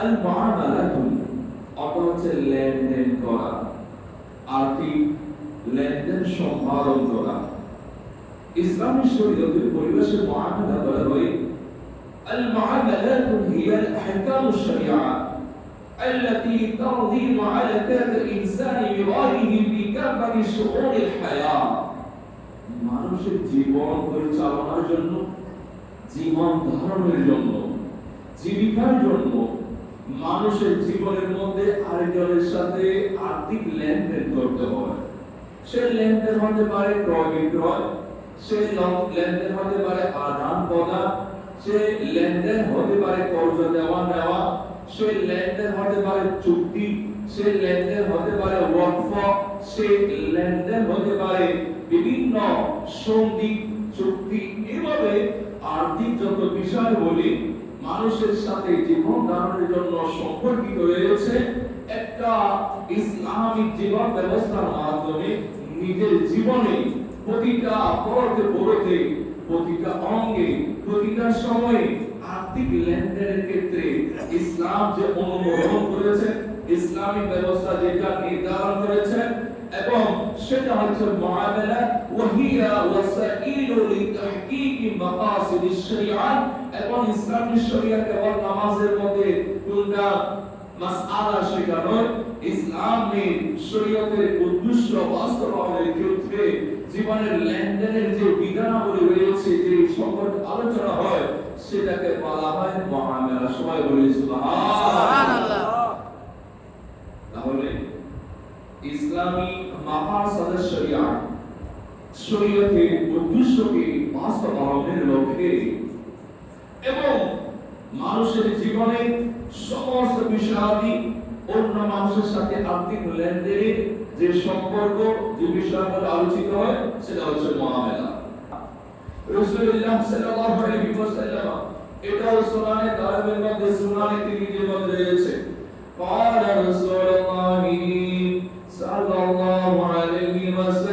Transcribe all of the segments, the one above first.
আল মুআমালাতুন অর্থ হচ্ছে লেনদেন করা আর্থিক লেনদেন সম্পাদন করা ইসলামী শরীয়তের পরিবেশে মুআমালা বলা হয় المعاملات هي الأحكام الشريعة التي تنظيم على كاد الإنسان بغيره في كافة شؤون الحياة মানুষের জীবন পরিচালনার জন্য জীবন ধারণের জন্য জীবিকার জন্য মানুষের জীবনের মধ্যে আরেকজনের সাথে আর্থিক লেনদেন করতে হয়। সে লেনদেন হতে পারে ক্রয় বিক্রয়, সে লেনদেন হতে পারে আদান প্রদান, সে লেনদেন হতে পারে কর্জ দেওয়া নেওয়া, সে লেনদেন হতে পারে চুক্তি, সে লেনদেন হতে পারে ওয়াকফ সে লেনদেন হতে পারে বিভিন্ন সন্ধি চুক্তি। এভাবে আর্থিক যত বিষয় বলি মানুষের সাথে জীবন ধারণের জন্য সম্পর্কিত রয়েছে একটা ইসলামিক জীবন ব্যবস্থার মাধ্যমে নিজের জীবনে প্রতিটা পরতে পরতে প্রতিটা অঙ্গে, প্রতিটা সময়ে আর্থিক লেনদেনের ক্ষেত্রে ইসলাম যে অনুমোদন করেছে, ইসলামিক ব্যবস্থা যেটা নির্ধারণ করেছে এবং সেটা হচ্ছে মুআমালা ওয়াহিয়া ওয়াসাইলু লিতাহকিক মাকাসিদ শরিয়া এবং ইসলামী শরিয়া কেবল নামাজের মধ্যে কোনটা মাসআলা সেটা নয় ইসলামের শরীয়তের উদ্দেশ্য বাস্তবায়নের ক্ষেত্রে জীবনের লেনদেনের যে বিধানাবলী রয়েছে, যে সংকট আলোচনা হয়, সেটাকে বলা হয় মুআমালা সবাই বলি সুবহানাল্লাহ তাহলে ইসলামী মাকাসাদ শরিয়া শরীয়তের উদ্দেশ্যকে বাস্তবায়নের লক্ষ্যে এবং মানুষের জীবনে সমস্ত বিষয়াদি অন্য মানুষের সাথে আর্থিক লেনদেনের যে সম্পর্ক যে বিষয়গুলো আলোচিত হয় সেটা হচ্ছে মুআমালা রাসূলুল্লাহ সাল্লাল্লাহু আলাইহি ওয়াসাল্লাম এটাও সুনানে দারুল মধ্যে সুনানে তিরমিজির মধ্যে রয়েছে قال رسول الله صلى الله عليه وسلم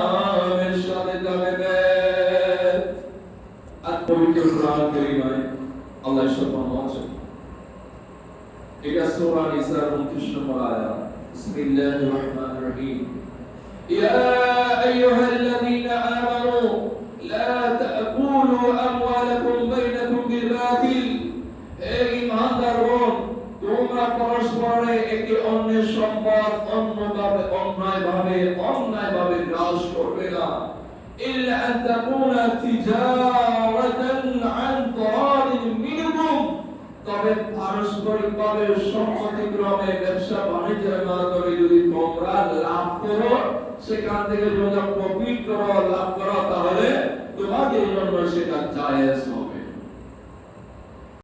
পবিত্র কোরআন কারিমায় আল্লাহ সম্মান আছে এটা সূরা নিসার 29 নম্বর আয়াত বিসমিল্লাহির রহমানির রহিম ইয়া আইয়ুহাল্লাযীনা আমানু লা তাকুলু আমওয়ালাকুম বাইনাকুম বিল বাতিল হে ঈমানদারগণ তোমরা পরস্পরের একটি إلا أن تكون تجارة عن تراض منكم তবে পারস্পরিক ভাবে সম্মতিক্রমে ব্যবসা বাণিজ্যের মাধ্যমে যদি তোমরা লাভ করো সেখান থেকে যদি প্রফিট করো লাভ করো তাহলে তোমাদের জন্য সেটা জায়েজ হবে